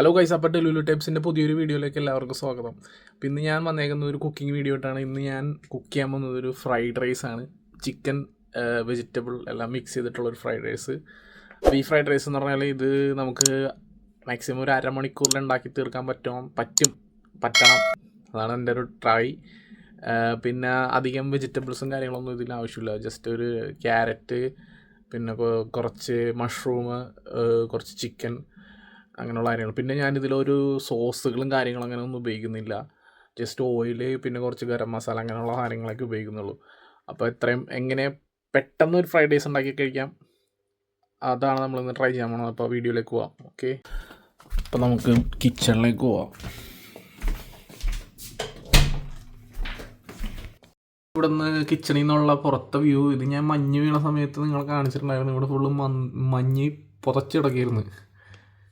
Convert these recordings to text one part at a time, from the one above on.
Hello guys അപ്പം ലുലു ടൈപ്സിന്റെ പുതിയൊരു വീഡിയോയിലേക്ക് എല്ലാവർക്കും സ്വാഗതം. അപ്പം ഇന്ന് ഞാൻ വന്നേക്കുന്ന ഒരു കുക്കിംഗ് വീഡിയോ ആയിട്ടാണ് ഇന്ന് ഞാൻ കുക്ക് ചെയ്യാൻ പോകുന്നത് ഒരു ഫ്രൈഡ് റൈസ് ആണ്. ചിക്കൻ വെജിറ്റബിൾ എല്ലാം മിക്സ് ചെയ്തിട്ടുള്ള ഒരു ഫ്രൈഡ് റൈസ് അപ്പോൾ ഈ ഫ്രൈഡ് റൈസ് എന്ന് പറഞ്ഞാൽ ഇത് നമുക്ക് മാക്സിമം ഒരു അരമണിക്കൂറിൽ ഉണ്ടാക്കി തീർക്കാൻ പറ്റും പറ്റും പറ്റണം. അതാണ് എന്റെ ഒരു ട്രൈ പിന്നെ അധികം വെജിറ്റബിൾസും കാര്യങ്ങളൊന്നും ഇതിന് ആവശ്യമില്ല. ജസ്റ്റ് ഒരു ക്യാരറ്റ് പിന്നെ കുറച്ച് മഷ്റൂം കുറച്ച് ചിക്കൻ അങ്ങനെയുള്ള കാര്യങ്ങൾ. പിന്നെ ഞാനിതിലൊരു സോസുകളും കാര്യങ്ങളും അങ്ങനെ ഒന്നും ഉപയോഗിക്കുന്നില്ല. ജസ്റ്റ് ഓയിൽ പിന്നെ കുറച്ച് ഗരം മസാല അങ്ങനെയുള്ള കാര്യങ്ങളൊക്കെ ഉപയോഗിക്കുന്നുള്ളൂ. അപ്പോൾ ഇത്രയും എങ്ങനെ പെട്ടെന്ന് ഒരു ഫ്രൈഡ് റൈസ് ഉണ്ടാക്കി കഴിക്കാം അതാണ് നമ്മളിന്ന് ട്രൈ ചെയ്യാൻ പോകുന്നത് അപ്പോൾ വീഡിയോയിലേക്ക് പോവാം. ഓക്കെ. അപ്പോൾ നമുക്ക് കിച്ചണിലേക്ക് പോവാം. ഇവിടുന്ന് കിച്ചണിൽ നിന്നുള്ള പുറത്തെ വ്യൂ ഇത് ഞാൻ മഞ്ഞ് വീണ സമയത്ത് നിങ്ങൾ കാണിച്ചിട്ടുണ്ടായിരുന്നു. ഇവിടെ ഫുള്ള് മഞ്ഞ് പുതച്ചിടക്കിയിരുന്നു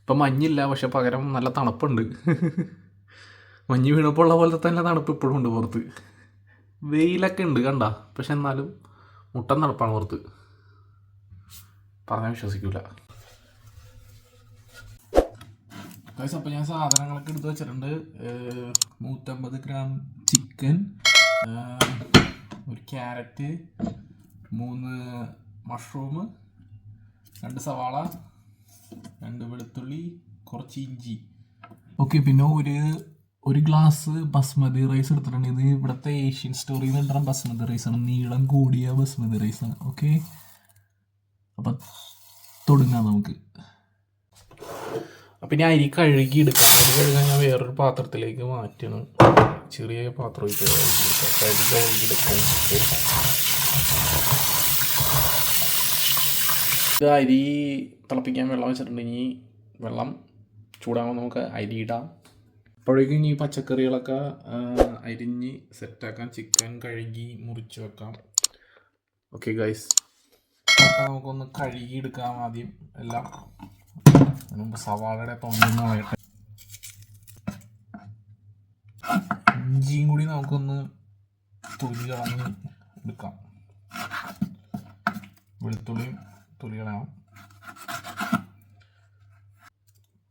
ഇപ്പം മഞ്ഞില്ല പക്ഷെ പകരം നല്ല തണുപ്പുണ്ട്. മഞ്ഞ് വീണപ്പോൾ ഉള്ള പോലത്തെ തന്നെ തണുപ്പ് ഇപ്പോഴും ഉണ്ട് പുറത്ത്. വെയിലൊക്കെ ഉണ്ട് കണ്ട പക്ഷെ എന്നാലും മുട്ടൻ തണുപ്പാണ് പുറത്ത്. പറഞ്ഞാൽ വിശ്വസിക്കൂല. അപ്പം ഞാൻ സാധനങ്ങളൊക്കെ എടുത്ത് വെച്ചിട്ടുണ്ട്. നൂറ്റമ്പത് ഗ്രാം ചിക്കൻ ഒരു ക്യാരറ്റ് മൂന്ന് മഷ്റൂം രണ്ട് സവാള രണ്ട് വെളുത്തുള്ളി കുറച്ച് ഇഞ്ചി. ഓക്കെ പിന്നെ ഒരു ഒരു ഗ്ലാസ് ബസ്മതി റൈസ് എടുത്തിട്ടുണ്ട്. ഇത് ഇവിടുത്തെ ഏഷ്യൻ സ്റ്റോറിയിൽ നിന്ന് കിട്ടുന്ന ബസ്മതി റൈസാണ് നീളം കൂടിയ ബസ്മതി റൈസാണ് ഓക്കെ? അപ്പം തുടങ്ങാം നമുക്ക്. അപ്പം ഇനി അരി കഴുകി എടുക്കാം. അരി കഴുകാൻ ഞാൻ വേറൊരു പാത്രത്തിലേക്ക് മാറ്റണം. ചെറിയ പാത്രം. അരി കഴുകി എടുക്കാം ഓക്കെ ഇത് അരി തിളപ്പിക്കാൻ വെള്ളം വെച്ചിട്ടുണ്ടെങ്കിൽ വെള്ളം ചൂടാകുമ്പോൾ നമുക്ക് അരി ഇടാം. അപ്പോഴേക്കും ഈ പച്ചക്കറികളൊക്കെ അരിഞ്ഞ് സെറ്റാക്കാം. ചിക്കൻ കഴുകി മുറിച്ച് വെക്കാം. ഓക്കെ ഗൈസ് നമുക്കൊന്ന് കഴുകിയെടുക്കാം ആദ്യം എല്ലാം. അതിനുമുമ്പ് സവാളയുടെ തൊണ്ടെന്ന് കളയട്ടെ ഇഞ്ചിയും കൂടി നമുക്കൊന്ന് തൊലി കളഞ്ഞ് എടുക്കാം വെളുത്തുള്ളിയും തൊലി കളയണം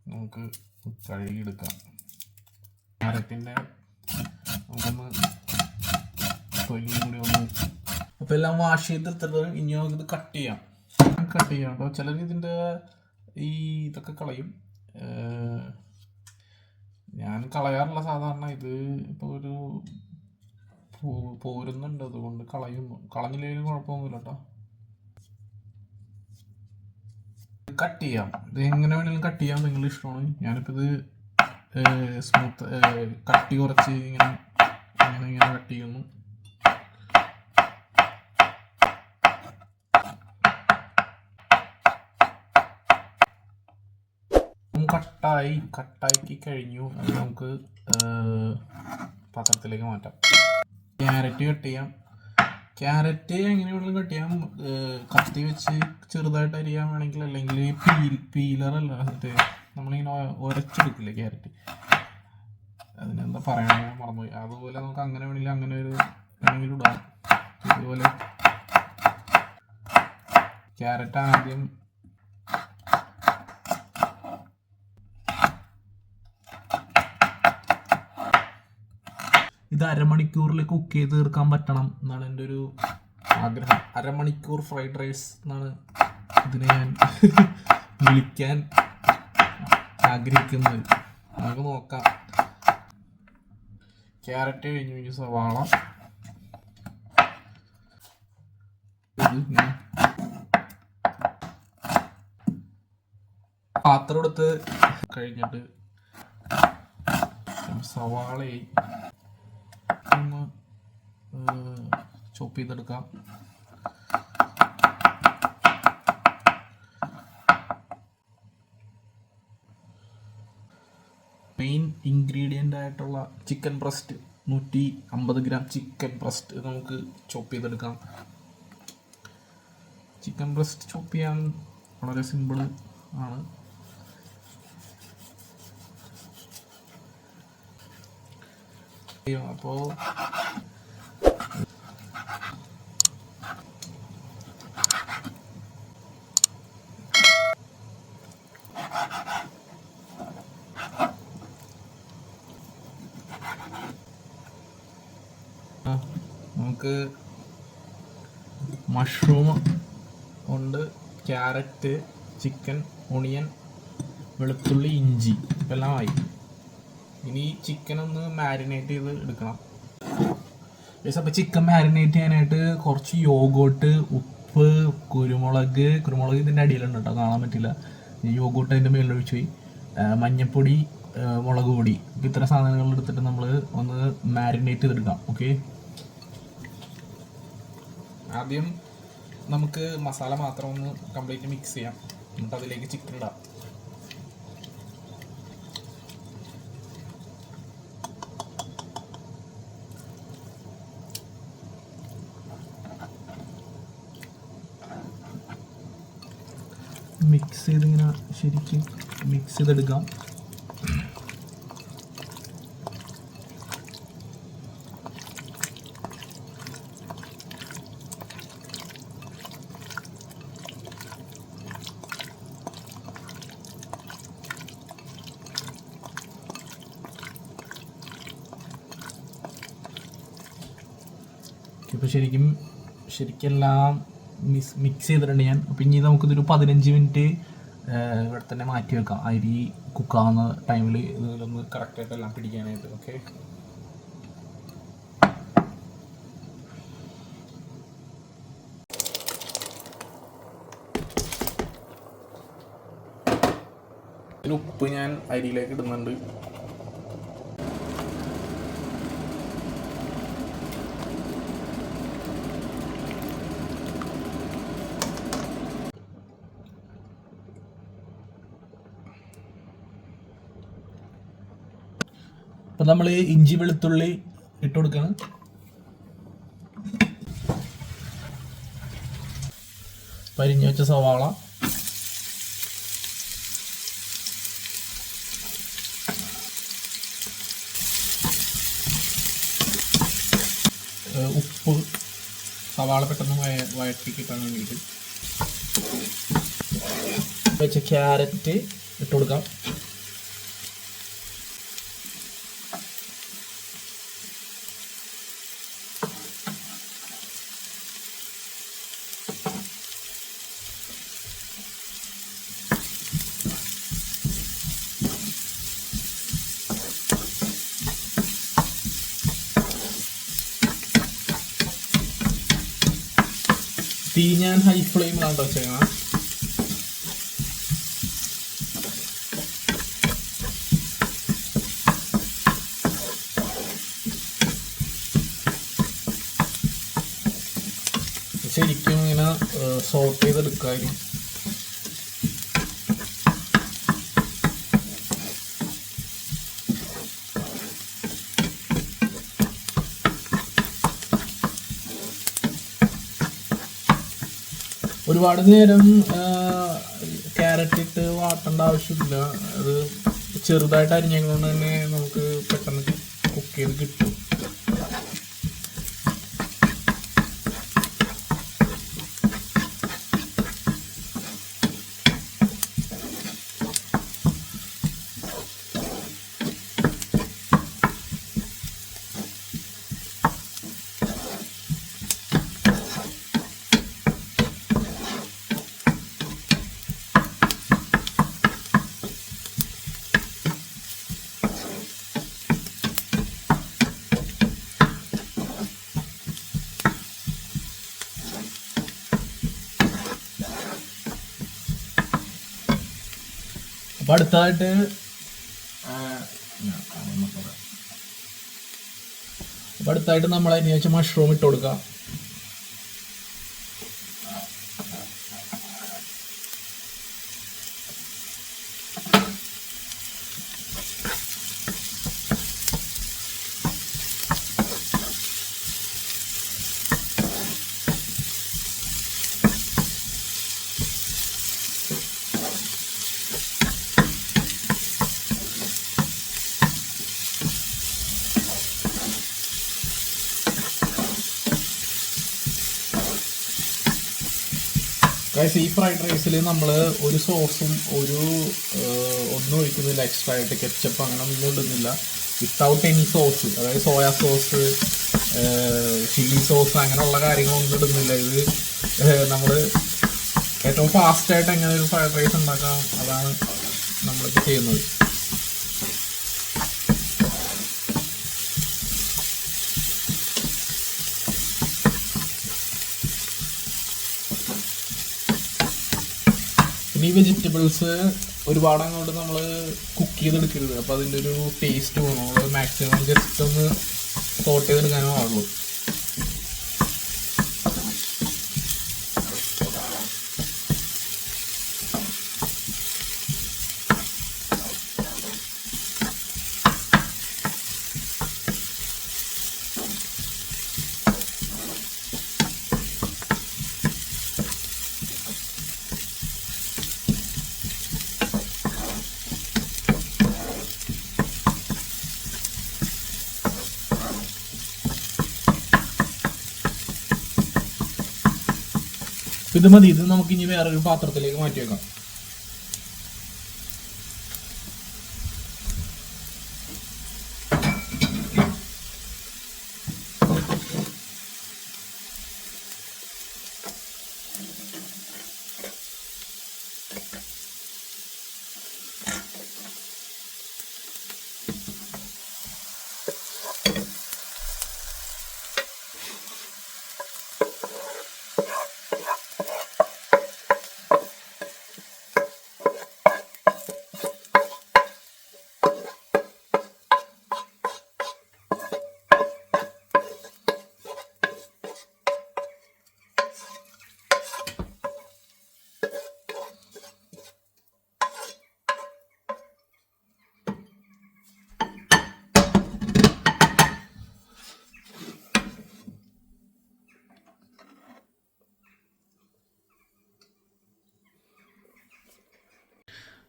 നമുക്ക് കഴുകിയെടുക്കാം മരത്തിന്റെ നമുക്കൊന്ന് തൊലിയും കൂടി ഒന്ന് അപ്പോൾ എല്ലാം വാഷ് ചെയ്തെടുത്തിട്ട് ഇനി നമുക്കിത് കട്ട് ചെയ്യാം. കട്ട് ചെയ്യാം കേട്ടോ. ചിലർ ഇതിന്റെ ഈ ഇതൊക്കെ കളയും. ഞാൻ കളയാറുള്ള സാധാരണ. ഇത് ഇപ്പോൾ ഒരു പോരുന്നുണ്ട്. അതുകൊണ്ട് കളയുന്നു. കളഞ്ഞില്ലെങ്കിലും കുഴപ്പമൊന്നുമില്ല കേട്ടോ. കട്ട് ചെയ്യാം. ഇത് എങ്ങനെ വേണമെങ്കിലും കട്ട് ചെയ്യാം. നിങ്ങൾ ഇഷ്ടമാണ്. ഞാനിപ്പോൾ ഇത് സ്മൂത്ത് കട്ടി കുറച്ച് ഇങ്ങനെ ഇങ്ങനെ ഇങ്ങനെ കട്ട് ചെയ്യുന്നു. കട്ടായി കട്ടാക്കി കഴിഞ്ഞു. അത് നമുക്ക് പാത്രത്തിലേക്ക് മാറ്റാം. ക്യാരറ്റ് കട്ട് ചെയ്യാം. ക്യാരറ്റ് എങ്ങനെ വേണമെങ്കിലും കട്ട് ചെയ്യാം. കത്തി വെച്ച് ചെറുതായിട്ട് അരിയാൻ വേണമെങ്കിൽ അല്ലെങ്കിൽ പീൽ പീലറല്ല നമ്മളിങ്ങനെ ഉരച്ചെടുക്കില്ലേ ക്യാരറ്റ്. അതിനെന്താ പറയണമെന്ന് മറന്നുപോയി. അതുപോലെ നമുക്ക് അങ്ങനെ വേണമെങ്കിൽ അങ്ങനെ ഒരു വേണമെങ്കിൽ ഇടാം. ഇതുപോലെ. ക്യാരറ്റ് ആദ്യം അരമണിക്കൂറിൽ കുക്ക് ചെയ്ത് തീർക്കാൻ പറ്റണം എന്നാണ് എന്റെ ഒരു ആഗ്രഹം. അരമണിക്കൂർ ഫ്രൈഡ് റൈസ് എന്നാണ് ഇതിനെ ഞാൻ വിളിക്കാൻ ആഗ്രഹിക്കുന്നത്. നമുക്ക് നോക്കാം. ക്യാരറ്റ് കഴിഞ്ഞു കഴിഞ്ഞു സവാള. പാത്രം എടുത്ത് കഴിഞ്ഞിട്ട് സവാളയായി ഒന്ന് ചോപ്പ് ചെയ്തെടുക്കാം. മെയിൻ ഇൻഗ്രീഡിയന്റ് ആയിട്ടുള്ള ചിക്കൻ ബ്രസ്റ്റ് നൂറ്റി അമ്പത് ഗ്രാം ചിക്കൻ ബ്രസ്റ്റ് നമുക്ക് ചോപ്പ് ചെയ്തെടുക്കാം. ചിക്കൻ ബ്രസ്റ്റ് ചോപ്പ് ചെയ്യാൻ വളരെ സിമ്പിൾ ആണ്. അപ്പോൾ മഷ്റൂം ഉണ്ട് ക്യാരറ്റ് ചിക്കൻ ഒണിയൻ വെളുത്തുള്ളി ഇഞ്ചി ഇതെല്ലാം ആയി. ഇനി ചിക്കൻ ഒന്ന് മാരിനേറ്റ് ചെയ്ത് എടുക്കണം. യെസ് അപ്പോൾ ചിക്കൻ മാരിനേറ്റ് ചെയ്യാനായിട്ട് കുറച്ച് യോഗോട്ട് ഉപ്പ് കുരുമുളക് കുരുമുളക് ഇതിന്റെ അടിയിലുണ്ട് കേട്ടോ കാണാൻ പറ്റില്ല. യോഗോട്ട് അതിന്റെ മേളിൽ ഒഴിച്ച് പോയി. ആ, മഞ്ഞപ്പൊടി മുളക് പൊടി ഇത്ര സാധനങ്ങൾ എടുത്തിട്ട് നമ്മൾ ഒന്ന് മാരിനേറ്റ് ചെയ്തെടുക്കാം ഓക്കെ ആദ്യം നമുക്ക് മസാല മാത്രം ഒന്ന് കംപ്ലീറ്റ് മിക്സ് ചെയ്യാം. എന്നിട്ട് അതിലേക്ക് ചിക്കൻ ഇടാം. മിക്സ് ചെയ്തിങ്ങനെ ശരിക്കും മിക്സ് ചെയ്തെടുക്കാം. ഇപ്പോൾ ശരിക്കും ശരിക്കെല്ലാം മിസ് മിക്സ് ചെയ്തിട്ടുണ്ട് ഞാൻ. അപ്പം ഇനി നമുക്കിതൊരു പതിനഞ്ച് മിനിറ്റ് ഇവിടെ തന്നെ മാറ്റി വെക്കാം. അരി കുക്കാവുന്ന ടൈമിൽ ഇതിലൊന്ന് കറക്റ്റായിട്ട് എല്ലാം പിടിക്കാനായിട്ട് ഓക്കെ ഉപ്പ് ഞാൻ അരിയിലേക്ക് ഇടുന്നുണ്ട്. അപ്പം നമ്മൾ ഇഞ്ചി വെളുത്തുള്ളി ഇട്ട് കൊടുക്കണം. പരിഞ്ഞു വെച്ച സവാള. ഉപ്പ് സവാള പെട്ടെന്ന് വയ കിട്ടാൻ വേണ്ടിയിട്ട്. വെച്ച ക്യാരറ്റ് ഇട്ട് കൊടുക്കാം. തീ ഞാൻ ഹൈ ഫ്ലെയിമിലാണ് വെച്ചേക്കണം ശരിക്കും ഇങ്ങനെ സോട്ട് ചെയ്തെടുക്കാനും ഒരുപാട് നേരം ക്യാരറ്റ് ഇട്ട് വാട്ടേണ്ട ആവശ്യമില്ല. അത് ചെറുതായിട്ട് അരിഞ്ഞതുകൊണ്ട് തന്നെ നമുക്ക് പെട്ടെന്ന് കുക്ക് ചെയ്ത് കിട്ടും. അപ്പൊ അതൊന്ന് അപ്പൊ അടുത്തായിട്ട് നമ്മൾ അതിന് വെച്ച മഷ്റൂം ഇട്ട് കൊടുക്കാം. ഗൈസ് ഈ ഫ്രൈഡ് റൈസിൽ നമ്മൾ ഒരു സോസും ഒരു ഒന്നും ഒഴിക്കുന്നില്ല. എക്സ്ട്രാ ആയിട്ട് കെച്ചപ്പ് അങ്ങനെ ഒന്നും ഇടുന്നില്ല. വിത്തൗട്ട് എനി സോസ് അതായത് സോയാ സോസ് ചില്ലി സോസ് അങ്ങനെയുള്ള കാര്യങ്ങളൊന്നും ഇടുന്നില്ല. ഇത് നമ്മൾ ഏറ്റവും ഫാസ്റ്റായിട്ട് എങ്ങനെ ഒരു ഫ്രൈഡ് റൈസ് ഉണ്ടാക്കാം? അതാണ് നമ്മളിപ്പോൾ ചെയ്യുന്നത്. ഈ വെജിറ്റബിൾസ് ഒരുപാട് അങ്ങോട്ട് നമ്മൾ കുക്ക് ചെയ്തെടുക്കരുത്. അപ്പോൾ അതിന്റെ ഒരു ടേസ്റ്റ് പോകും മാക്സിമം ജസ്റ്റ് ഒന്ന് സോട്ട് ചെയ്തെടുക്കാനേ പാടുള്ളൂ. ഇത് മതി ഇത് നമുക്ക് ഇനി വേറൊരു പാത്രത്തിലേക്ക് മാറ്റി വെക്കാം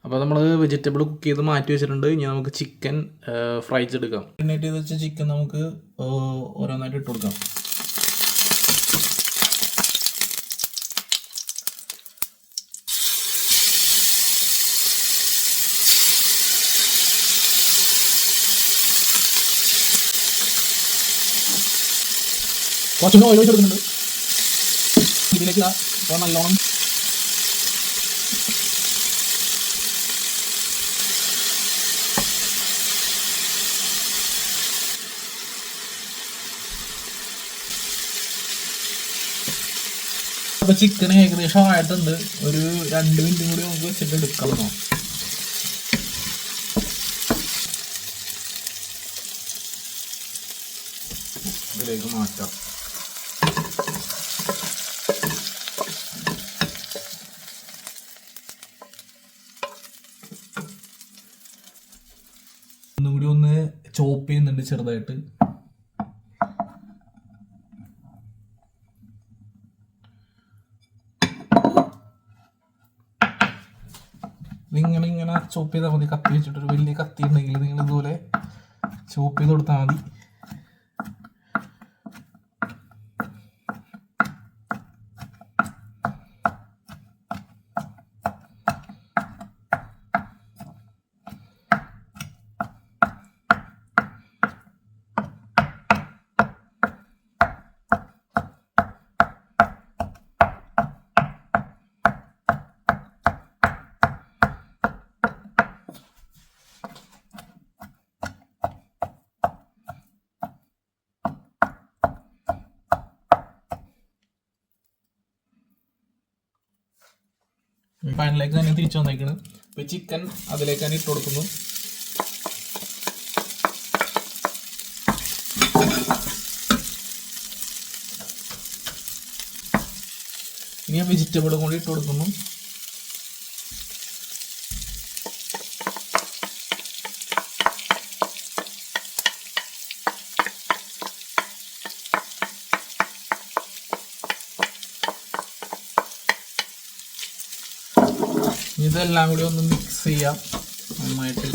അപ്പോൾ വെജിറ്റബിൾ കുക്ക് ചെയ്ത് മാറ്റി വെച്ചിട്ടുണ്ട്. ഇനി നമുക്ക് ചിക്കൻ ഫ്രൈ ചെയ്തെടുക്കാം എന്നിട്ട് ചെയ്ത് വെച്ച ചിക്കൻ നമുക്ക് ഓരോന്നായിട്ട് ഇട്ട് കൊടുക്കാം. കുറച്ചുകൂടെ ഓയിൽ ഒഴിച്ച് കൊടുക്കുന്നുണ്ട്. ഇതിലേക്ക് ഇതാ നല്ലോണം ചിക്കൻ ഏകദേശം ആയിട്ടുണ്ട്. ഒരു രണ്ട് മിനിറ്റ് കൂടി നമുക്ക് വെച്ചിട്ട് എടുക്കണം ഇതിലേക്ക് മാറ്റാം. ഒന്നുകൂടി ഒന്ന് ചോപ്പ് ചെയ്യുന്നുണ്ട് ചെറുതായിട്ട്. നിങ്ങൾ ഇങ്ങനെ ചോപ്പ് ചെയ്താൽ മതി. കത്തി വെച്ചിട്ടൊരു വലിയ കത്തി ഉണ്ടെങ്കിൽ നിങ്ങൾ ഇതുപോലെ ചോപ്പ് ചെയ്ത് കൊടുത്താൽ മതി. പാനിലേക്ക് തന്നെ തിരിച്ചു വന്നേക്കണ്. ഇപ്പൊ ചിക്കൻ അതിലേക്ക് തന്നെ ഇട്ട് കൊടുക്കുന്നു ഇനി വെജിറ്റബിൾ കൂടി ഇട്ട് കൊടുക്കുന്നു. ഇതെല്ലാം കൂടി ഒന്ന് മിക്സ് ചെയ്യാം. നന്നായിട്ട്.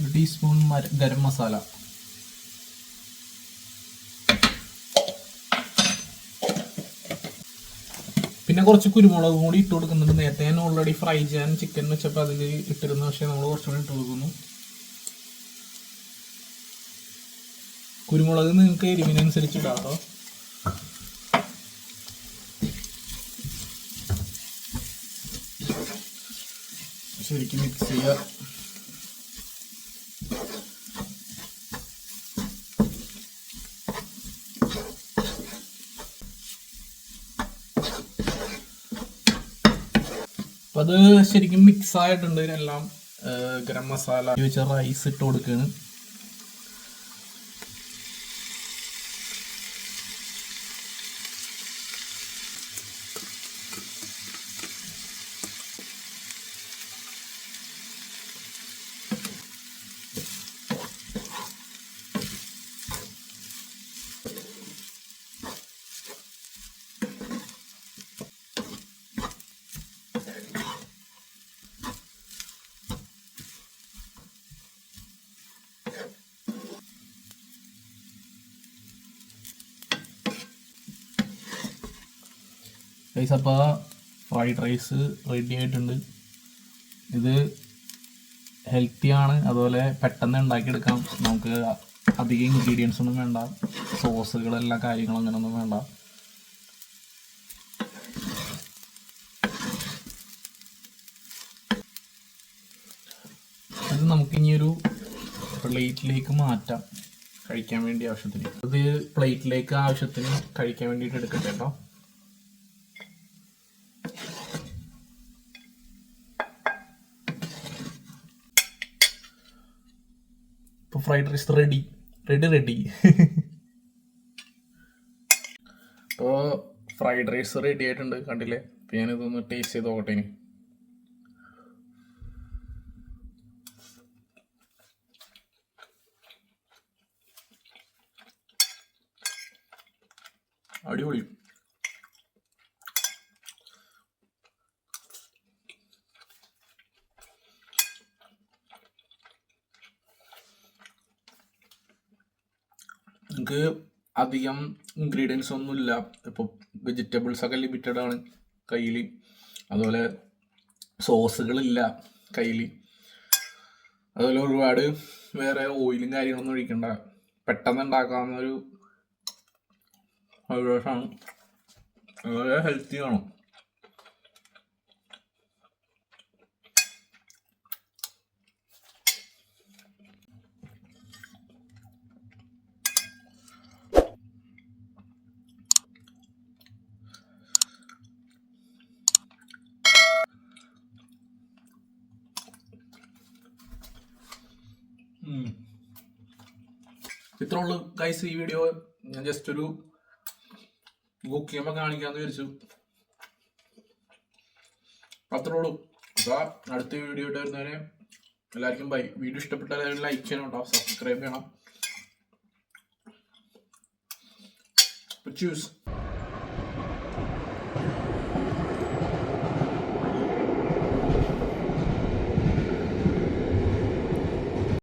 ഒരു ടീസ്പൂൺ ഗരം മസാല. പിന്നെ കുറച്ച് കുരുമുളകും കൂടി ഇട്ട് കൊടുക്കുന്നുണ്ട്. നേരത്തെ ഞാൻ ഓൾറെഡി ഫ്രൈ ചെയ്യാൻ ചിക്കൻ വെച്ചപ്പോൾ അതിൽ ഇട്ടിരുന്നു. പക്ഷേ നമ്മൾ കുറച്ചുകൂടി ഇട്ട് കൊടുക്കുന്നു. കുരുമുളക് നിങ്ങൾക്ക് എരിവിനനുസരിച്ച് ഇടാം കേട്ടോ. ശരിക്കും മിക്സ് ചെയ്യുക. അപ്പൊ അത് ശരിക്കും മിക്സ് ആയിട്ടുണ്ട് എല്ലാം ഗരം മസാല ചോദിച്ച റൈസ് ഇട്ട് കൊടുക്കുകയാണ് റൈസ് ഫ്രൈഡ് റൈസ് റെഡി ആയിട്ടുണ്ട്. ഇത് ഹെൽത്തി ആണ്. അതുപോലെ പെട്ടെന്ന് ഉണ്ടാക്കിയെടുക്കാം. നമുക്ക് അധികം ഇൻഗ്രീഡിയൻസ് ഒന്നും വേണ്ട. സോസുകളെല്ലാം കാര്യങ്ങളും അങ്ങനെയൊന്നും വേണ്ട. ഇത് നമുക്ക് ഇനി ഒരു പ്ലേറ്റിലേക്ക് മാറ്റാം. കഴിക്കാൻ വേണ്ടി ആവശ്യത്തിന്. ഇത് പ്ലേറ്റിലേക്ക് ആവശ്യത്തിന് കഴിക്കാൻ വേണ്ടിയിട്ട് എടുക്കട്ടെ കേട്ടോ ഇപ്പോൾ fried rice ready ready ready ഇപ്പോൾ ഫ്രൈഡ് റൈസ് റെഡി ആയിട്ടുണ്ട്. കണ്ടില്ലേ? ഞാനിതൊന്ന് ടേസ്റ്റ് ചെയ്ത് നോക്കട്ടെ ഇനി. അധികം ഇൻഗ്രീഡിയൻസ് ഒന്നുമില്ല ഇപ്പോൾ വെജിറ്റബിൾസ് ഒക്കെ ലിമിറ്റഡ് ആണ് കയ്യിൽ അതുപോലെ സോസുകളില്ല കയ്യിൽ അതുപോലെ ഒരുപാട് വേറെ ഓയിലും കാര്യങ്ങളൊന്നും ഒഴിക്കണ്ട പെട്ടെന്ന് ഉണ്ടാക്കാവുന്ന ഒരു ഹെൽത്തി ആണ് ഇത്രേ ഉള്ളൂ. ഗൈസ് ഈ വീഡിയോ ഞാൻ ജസ്റ്റ് ഒരു ബുക്ക് ചെയ്യുമ്പോൾ കാണിക്കാന്ന് വിചാരിച്ചു. അത്രേ ഉള്ളൂ. അടുത്ത വീഡിയോ ഇട്ട് വരുന്നവരെ എല്ലാവർക്കും ബൈ വീഡിയോ ഇഷ്ടപ്പെട്ടാൽ ലൈക്ക് ചെയ്യണം കേട്ടോ സബ്സ്ക്രൈബ് ചെയ്യണം. ചൂസ്